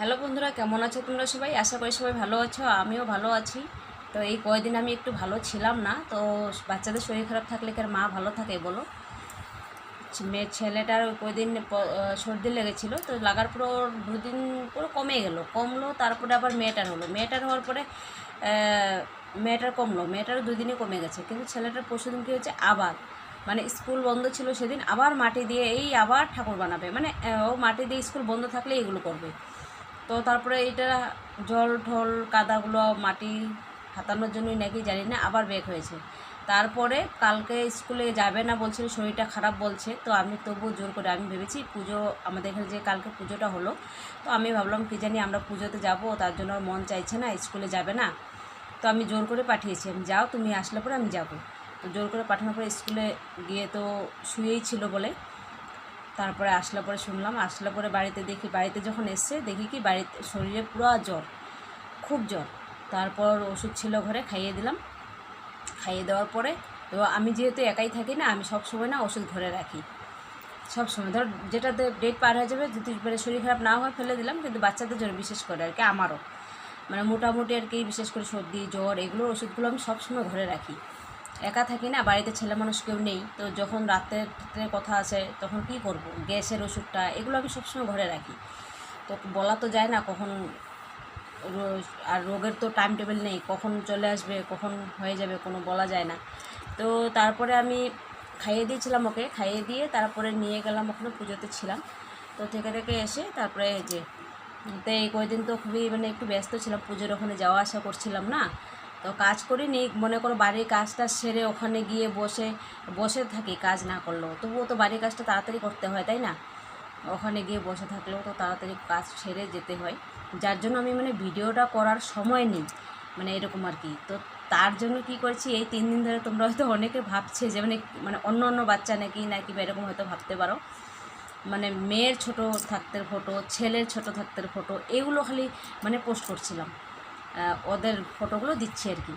Hello বন্ধুরা, কেমন আছো তোমরা সবাই? আশা করি সবাই ভালো আছো, আমিও ভালো আছি। তো এই কয়দিন আমি একটু ভালো ছিলাম না, তো বাচ্চাদের শরীর খারাপ থাকলে কি মা ভালো থাকে বলো? মেয়ে ছেলেটার ওই কয়দিন সর্দি লেগেছিলো, তো লাগার পর ওর দুদিন পুরো কমে গেল। কমলো, তারপরে আবার মেয়েটার হলো। মেয়েটার হওয়ার পরে মেয়েটার কমলো, মেয়েটারও দুদিনই কমে গেছে। কিন্তু ছেলেটার পরশুদিন কী হচ্ছে আবার। মানে স্কুল বন্ধ ছিল সেদিন, আবার মাটি দিয়ে এই আবার ঠাকুর বানাবে। মানে ও মাটি দিয়ে স্কুল বন্ধ থাকলে এগুলো করবে। তো তারপরে এইটা জল, ঢল, কাদাগুলো মাটি হাতানোর জন্যই নাকি জানি না, আবার বেক হয়েছে। তারপরে কালকে স্কুলে যাবে না বলছিল, শরীরটা খারাপ বলছে, তো আমি তবু জোর করে আমি ভেবেছি পুজো, আমাদের এখানে যে কালকে পুজোটা হলো, তো আমি ভাবলাম কি জানি আমরা পুজোতে যাব, তার জন্য মন চাইছে না, স্কুলে যাবে না। তো আমি জোর করে পাঠিয়েছি, আমি যাও, তুমি আসলে পরে আমি যাব। তো জোর করে পাঠানোর পরে স্কুলে গিয়ে তো শুয়েই ছিল বলে তারপরে আসলে পরে শুনলাম, আসলে পরে বাড়িতে দেখি, বাড়িতে যখন এসছে, দেখি কি বাড়িতে শরীরে পুরো জ্বর, খুব জ্বর। তারপর ওষুধ ছিল ঘরে, খাইয়ে দিলাম। খাইয়ে দেওয়ার পরে, তো আমি যেহেতু একাই থাকি না, আমি সব সময় না ওষুধ ঘরে রাখি। সব সময় ধর, যেটা ডেট পার হয়ে যাবে, যদি মানে শরীর খারাপ না হয় ফেলে দিলাম, কিন্তু বাচ্চাদের জন্য বিশেষ করে আর কি, আমারও। মানে মোটামুটি আর কি, বিশেষ করে সর্দি, জ্বর এগুলো ওষুধগুলো আমি সবসময় ঘরে রাখি। একা থাকি না, বাড়িতে ছেলে মানুষ কেউ নেই, তো যখন রাতের কথা আছে তখন কি করব? গ্যাসের ওষুধটা, এগুলো আমি সবসময় ঘরে রাখি। তো বলা তো যায় না কখন আর রোগের তো টাইম টেবিল নেই, কখন চলে আসবে, কখন হয়ে যাবে কোনো বলা যায় না। তো তারপরে আমি খাইয়ে দিয়েছিলাম ওকে, খাইয়ে দিয়ে তারপরে নিয়ে গেলাম ওখানে, পুজোতে ছিলাম। তো থেকে থেকে এসে তারপরে যে, তো এই কয়দিন তো খুবই মানে একটু ব্যস্ত ছিলাম, পুজোর ওখানে যাওয়া আসা করছিলাম না। তো কাজ করি নি মনে করো বাড়ির কাজটা সেরে ওখানে গিয়ে বসে বসে থাকি, কাজ না করলেও। তবুও তো বাড়ির কাজটা তাড়াতাড়ি করতে হয়, তাই না? ওখানে গিয়ে বসে থাকলেও তো তাড়াতাড়ি কাজ সেরে যেতে হয়। যার জন্য আমি মানে ভিডিওটা করার সময় নেই মানে এরকম আর কি। তো তার জন্য কি করছি, এই তিন দিন ধরে তোমরা হয়তো অনেকে ভাবছে যে মানে মানে অন্য অন্য বাচ্চা নাকি নাকি বা এরকম হয়তো ভাবতে পারো। মানে মেয়ের ছোট থাকতে ফটো ছেলের ছোট থাকতে ফটো এগুলো খালি মানে পোস্ট করছিলাম। ওদের ফটোগুলো দিচ্ছি আর কি।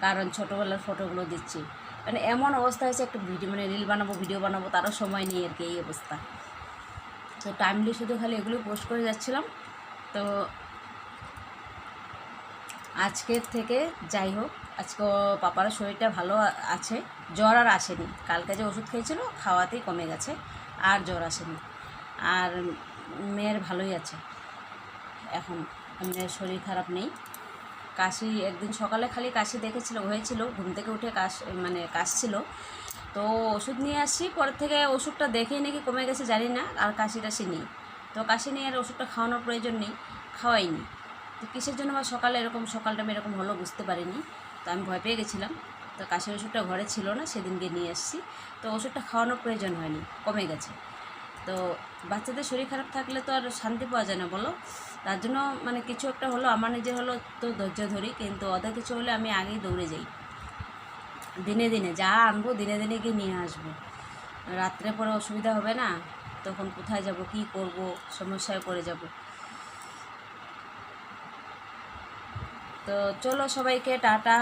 কারণ ছোটোবেলার ফটোগুলো দিচ্ছি। মানে এমন অবস্থা হয়েছে, একটু ভিডিও মানে রিল বানাবো ভিডিও বানাবো, তারও সময় নেই আর কি এই অবস্থা। তো টাইমলি শুধু খালি এগুলো পোস্ট করে যাচ্ছিলাম। তো আজকের থেকে যাই হোক, আজকে পাপার শরীরটা ভালো আছে, জ্বর আর আসেনি। কালকে যে ওষুধ খেয়েছিল, খাওয়াতেই কমে গেছে, আর জ্বর আসেনি। আর মেয়ের ভালোই আছে। এখন, মেয়ের শরীর খারাপ নেই। কাশি, একদিন সকালে খালি কাশি দেখেছিল, হয়েছিল, ঘুম থেকে উঠে কাশ মানে কাশছিল। তো ওষুধ নিয়ে আসছি পরের থেকে ওষুধটা দেখেই নাকি কমে গেছে, জানি না, আর কাশি টাশি নেই। তো কাশি নিয়ে আর ওষুধটা খাওয়ানোর প্রয়োজন নেই, খাওয়াইনি। তো কিসের জন্য বা সকালে এরকম, সকালটা আমি এরকম হলো বুঝতে পারিনি। তো আমি ভয় পেয়ে গেছিলাম। তো কাশির ওষুধটা ঘরে ছিল না, সেদিনকে নিয়ে আসছি। তো ওষুধটা খাওয়ানোর প্রয়োজন হয়নি, কমে গেছে। তো বাচ্চাদের শরীর খারাপ থাকলে তো আর শান্তি পাওয়া যায় না, বলো? তার জন্য মানে কিছু একটা হলো, আমার নিজে হলো তো ধৈর্য ধরি, কিন্তু ওদের কিছু হলে আমি আগেই দৌড়ে যাই। দিনে দিনে যা আনব দিনে দিনে গিয়ে নিয়ে আসব। রাত্রে পরে অসুবিধা হবে না, তখন কোথায় যাব, কি করব, সমস্যায় পড়ে যাব। তো চলো সবাইকে টাটা।